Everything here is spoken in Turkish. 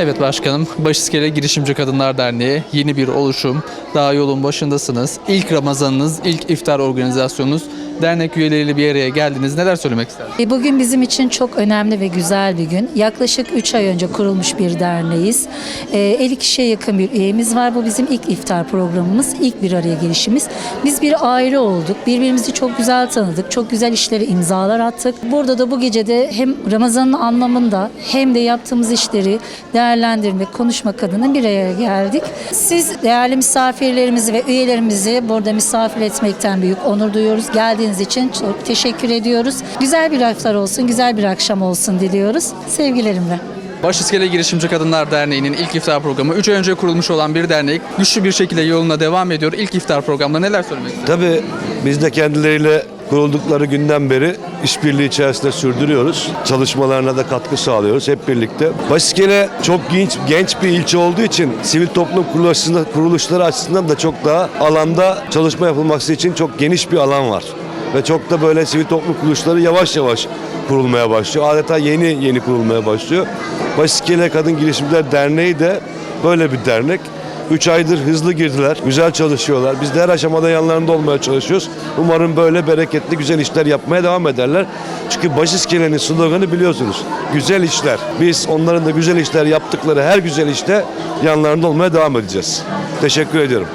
Evet başkanım, Başiskele Girişimci Kadınlar Derneği yeni bir oluşum. Daha yolun başındasınız. İlk Ramazanınız, ilk iftar organizasyonunuz. Dernek üyeleriyle bir araya geldiniz. Neler söylemek istersiniz? E, Bugün bizim için çok önemli ve güzel bir gün. Yaklaşık 3 ay önce kurulmuş bir derneğiz. E, 50 kişiye yakın bir üyemiz var. Bu bizim ilk iftar programımız, ilk bir araya gelişimiz. Biz bir aile olduk. Birbirimizi çok güzel tanıdık. Çok güzel işlere imzalar attık. Burada da bu gecede hem Ramazan'ın anlamında hem de yaptığımız işleri değerlendirmek, konuşmak adına bir araya geldik. Siz değerli misafirlerimizi ve üyelerimizi burada misafir etmekten büyük onur duyuyoruz. Geldiğiniz için çok teşekkür ediyoruz. Güzel bir iftar olsun, güzel bir akşam olsun diliyoruz. Sevgilerimle. Başiskele Girişimci Kadınlar Derneği'nin ilk iftar programı 3 ay önce kurulmuş olan bir dernek güçlü bir şekilde yoluna devam ediyor. İlk iftar programında neler söylemek istersiniz? Tabii biz de kendileriyle kuruldukları günden beri işbirliği içerisinde sürdürüyoruz. Çalışmalarına da katkı sağlıyoruz hep birlikte. Basiskele çok genç, genç bir ilçe olduğu için sivil toplum kuruluşları, kuruluşları açısından da çok daha alanda çalışma yapılması için çok geniş bir alan var. Ve çok da böyle sivil toplum kuruluşları yavaş yavaş kurulmaya başlıyor. Adeta yeni yeni kurulmaya başlıyor. Basiskele Kadın Girişimciler Derneği de böyle bir dernek. 3 aydır hızlı girdiler. Güzel çalışıyorlar. Biz de her aşamada yanlarında olmaya çalışıyoruz. Umarım böyle bereketli güzel işler yapmaya devam ederler. Çünkü Başiskele'nin sloganı biliyorsunuz. Güzel işler. Biz onların da güzel işler yaptıkları her güzel işte yanlarında olmaya devam edeceğiz. Teşekkür ediyorum.